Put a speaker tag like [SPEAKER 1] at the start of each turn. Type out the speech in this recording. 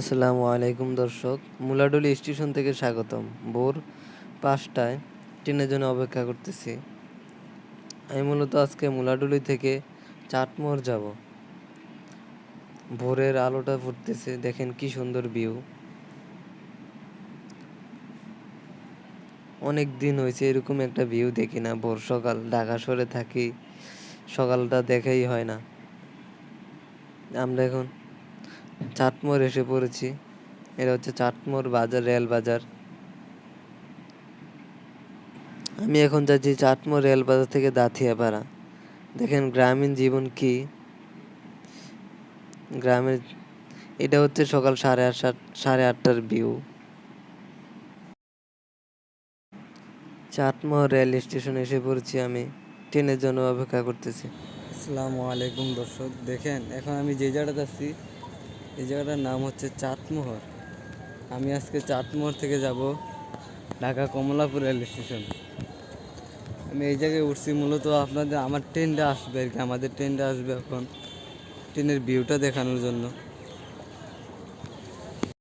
[SPEAKER 1] আসসালামু আলাইকুম দর্শক, মুলাডুলি স্টেশন থেকে স্বাগতম। ভোর পাঁচটায় ট্রেনের জন্য অপেক্ষা করতেছি। আমি মূলত আজকে মুলাডুলি থেকে চাটমোহর যাব। ভোরের আলোটা ফুটতেছে, দেখেন কি সুন্দর ভিউ। অনেক দিন হয়েছে এরকম একটা ভিউ দেখি না, ভোর সকাল, ঢাকা শহরে থাকি, সকালটা দেখাই হয় না। আমরা এখন চাটমোর এসে পড়েছি। এটা হচ্ছে চাটমোর বাজার, রেল বাজার। আমি এখন যাচ্ছি চাটমোর রেল বাজার থেকে দাথিয়াপাড়া দেখেন গ্রামীণ জীবন কি? গ্রামের, এটা হচ্ছে সকাল সাড়ে আট সাড়ে আটটার ভিউ চাটমোহর রেল স্টেশন এসে পড়েছি আমি। ট্রেনের জন্য অপেক্ষা করতেছি।
[SPEAKER 2] আসসালামু আলাইকুম দর্শক, দেখেন এখন আমি যে জায়গাটা যাচ্ছি এই জায়গাটার নাম হচ্ছে চাঁদমোহর। আমি আজকে চাঁদমোহর থেকে যাব ঢাকা কমলাপুর রেল স্টেশন। আমি এই জায়গায় উঠছি মূলত আপনাদের, আমার ট্রেনটা আসবে আর কি, আমাদের ট্রেনটা আসবে এখন। ট্রেনের ভিউটা দেখানোর জন্য।